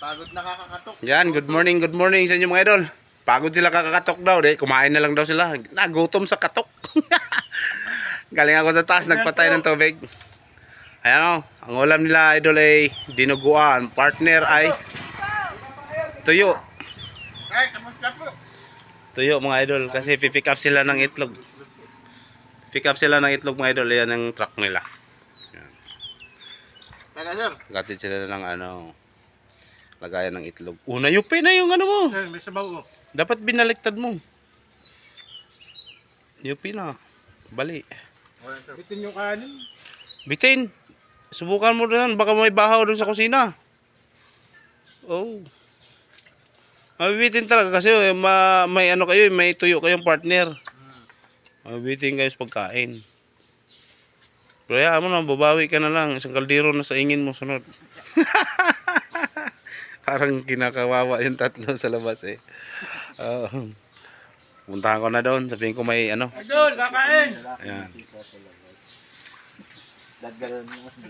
Pagod nakakakatok. Yan, good morning, good morning sa inyo mga idol. Pagod sila kakakatok daw, di. Kumain na lang daw sila. Nagutom sa katok. Galing ako sa taas, nagpatay ng tubig. Ayan o, ang ulam nila idol ay dinuguan. Partner ay tuyo. Ay, kamusta po? Tuyo mga idol kasi pipick up sila ng itlog. Pick up sila ng itlog mga idol. Yan ang truck nila. Taga sir. Gatid sila ng ano, lagayan ng itlog. Una, yupi na yung ano mo. Eh, may sabaw oh. Dapat binaliktad mo. Yupi na. Bali. Wala sir. Bitin yung kanin. Bitin. Subukan mo doon. Baka may bahaw doon sa kusina. Oh. Mabibitin talaga kasi eh, ma, may ano kayo, eh, may tuyo kayong partner. Mabibitin kayo sa pagkain. Pero hayaan mo na, babawi ka na lang. Isang kaldero na sa ingin mo sunod. Parang kinakawawa yung tatlo sa labas eh. Oo. puntahan ko na doon. Sabihin ko may ano. Idol, kakain! Ayan.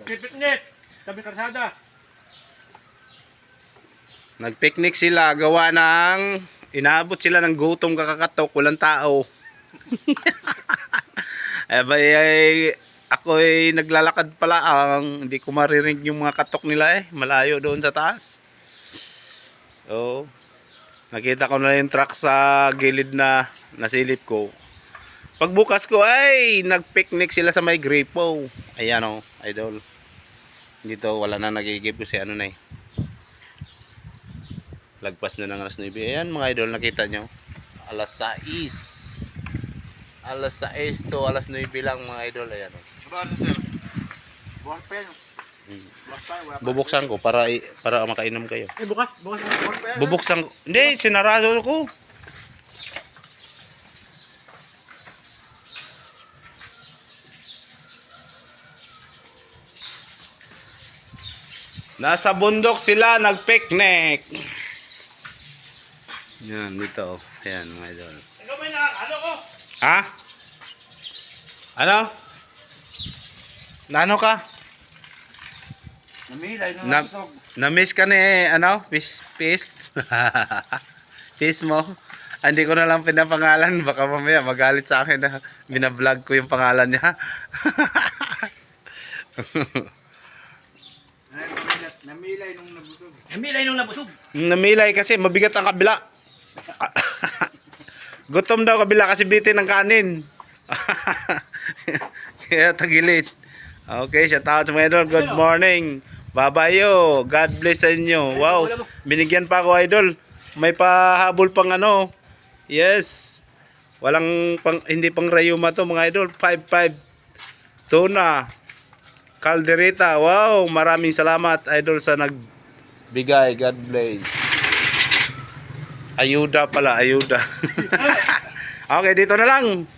Pipitnit! Tabi karsada. Nag-picnic sila, gawa ng inaabot sila ng gutom kakakatok, walang tao. eh ba ay, ako ay naglalakad pala ang hindi ko maririnig yung mga katok nila eh, malayo doon sa taas. So, nakita ko na yung truck sa gilid na nasilip ko. Pagbukas ko ay nag-picnic sila sa may gripo. Ayan o, idol. Dito wala na nagigip kasi ano na eh lagpas na ng alas 9. Ayan mga idol, nakita nyo. Alas 6. Alas 6 to alas 9 lang mga idol. Ayan. oh. Buwan sir. Buwan pa yan. Bubuksan ko para para makainom kayo. Eh, bukas. Bukas. Bubuksan ko. Hindi, sinarado ko. Nasa bundok sila nag-picnic. Yan, dito. Ayan, mga idol. Ikaw may na, ano ko? Ha? Ano? Nano ka? Namilay na Na, nasog. na-miss ka ni, ano? Fish? Fish? fish mo? Ah, Hindi ko na lang pinapangalan. Baka mamaya magalit sa akin na binablog ko yung pangalan niya. Ay, namilay- nung nabusog. Namilay nung nabusog. Namilay kasi mabigat ang kabila. Gutom daw kabila kasi bitin ng kanin. Kaya tagilid. Okay, shout out mga idol. Good morning. Babayo. God bless sa inyo. Wow. Binigyan pa ako idol. May pahabol pang ano. Yes. Walang pang hindi pang rayuma to mga idol. 55 tuna. Calderita. Wow, maraming salamat idol sa nagbigay. God bless. Ayuda pala, ayuda. okay, dito na lang.